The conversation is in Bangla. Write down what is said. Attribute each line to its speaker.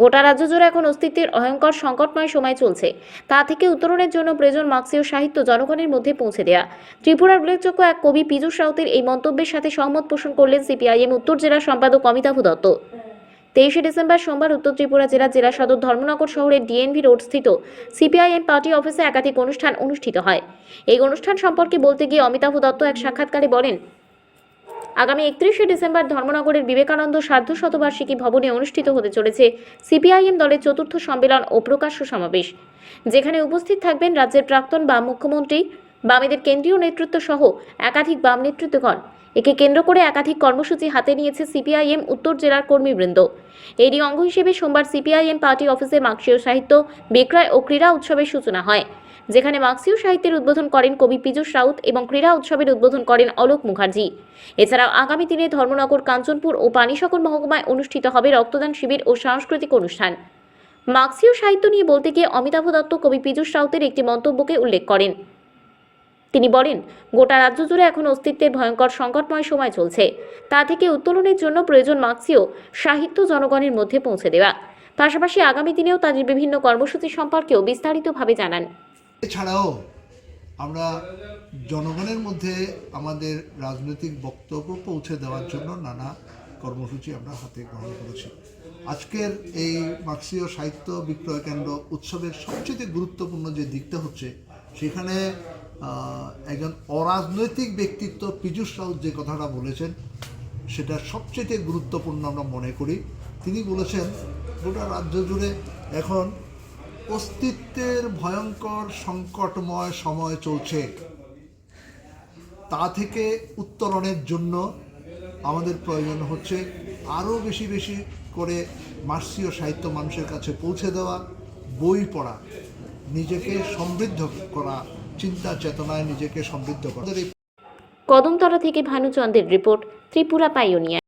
Speaker 1: গোটা রাজ্য জুড়ে এখন অস্তিত্বের অহংকার সংকটময় সময় চলছে। তা থেকে উত্তরণের জন্য প্রয়োজন মার্ক্সীয় সাহিত্য জনগণের মধ্যে পৌঁছে দেয়া। ত্রিপুরার উল্লেখযোগ্য এক কবি পীযূষ রাউতের এই মন্তব্যের সাথে সহমত পোষণ করলেন সিপিআইএম উত্তর জেলা সম্পাদক অমিতাভ দত্ত। তেইশে ডিসেম্বর সোমবার উত্তর ত্রিপুরা জেলা জেলা সদর ধর্মনগর শহরের ডিএনভি রোড স্থিত সিপিআইএম পার্টি অফিসে একাধিক অনুষ্ঠান অনুষ্ঠিত হয়। এই অনুষ্ঠান সম্পর্কে বলতে গিয়ে অমিতাভ দত্ত এক সাক্ষাৎকারে বলেন আগামী একত্রিশে ডিসেম্বর ধর্মনগরের বিবেকানন্দ সার্ধ শতবার্ষিকী ভবনে অনুষ্ঠিত হতে চলেছে সিপিআইএম দলের চতুর্থ সম্মেলন ও প্রকাশ্য সমাবেশ, যেখানে উপস্থিত থাকবেন রাজ্যের প্রাক্তন বাম মুখ্যমন্ত্রী, বামেদের কেন্দ্রীয় নেতৃত্ব সহ একাধিক বাম নেতৃত্বগণ। একে কেন্দ্র করে একাধিক কর্মসূচি হাতে নিয়েছে সিপিআইএম উত্তর জেলার কর্মীবৃন্দ। এরই অঙ্গ হিসেবে সোমবার সিপিআইএম পার্টি অফিসে মার্ক্সীয় সাহিত্য, বিক্রয় ও ক্রীড়া উৎসবের সূচনা হয়। যেখানে মার্ক্সীয় সাহিত্যের উদ্বোধন করেন কবি পীযূষ রাউত এবং ক্রীড়া উৎসবের উদ্বোধন করেন অলোক মুখার্জি। এছাড়াও আগামী দিনে ধর্মনগর, কাঞ্চনপুর ও পানিসাগর মহকুমায় অনুষ্ঠিত হবে রক্তদান শিবির ও সাংস্কৃতিক অনুষ্ঠান। মার্ক্সীয় সাহিত্য নিয়ে বলতে গিয়ে অমিতাভ দত্ত, কবি পীযূষ রাউতের একটি মন্তব্যকে উল্লেখ করেন। তিনি বলেন, গোটা রাজ্য জুড়ে এখন অস্তিত্বের ভয়ঙ্কর সংকটময় সময় চলছে। তা থেকে উত্তোলনের জন্য প্রয়োজন মার্ক্সীয় সাহিত্য জনগণের মধ্যে পৌঁছে দেওয়া। পাশাপাশি আগামী দিনেও তাদের বিভিন্ন কর্মসূচি সম্পর্কেও বিস্তারিতভাবে জানান।
Speaker 2: এছাড়াও আমরা জনগণের মধ্যে আমাদের রাজনৈতিক বক্তব্য পৌঁছে দেওয়ার জন্য নানা কর্মসূচি আমরা হাতে গ্রহণ করেছি। আজকের এই মার্ক্সীয় সাহিত্য বিক্রয় কেন্দ্র উৎসবের সবচেয়ে গুরুত্বপূর্ণ যে দিকটা হচ্ছে, সেখানে একজন অরাজনৈতিক ব্যক্তিত্ব পীযূষ রাউত যে কথাটা বলেছেন, সেটা সবচেয়ে গুরুত্বপূর্ণ আমরা মনে করি। তিনি বলেছেন, গোটা রাজ্য জুড়ে এখন অস্তিত্বের ভয়ঙ্কর সংকটময় সময় চলছে। তা থেকে উত্তরণের জন্য আমাদের প্রয়োজন হচ্ছে আরও বেশি বেশি করে মার্সীয় সাহিত্য মানুষের কাছে পৌঁছে দেওয়া, বই পড়া, নিজেকে সমৃদ্ধ করা, চিন্তা চেতনায় নিজেকে সমৃদ্ধ করা।
Speaker 1: কদমতলা থেকে ভানুচন্দ্রের রিপোর্ট, ত্রিপুরা পাইওনিয়া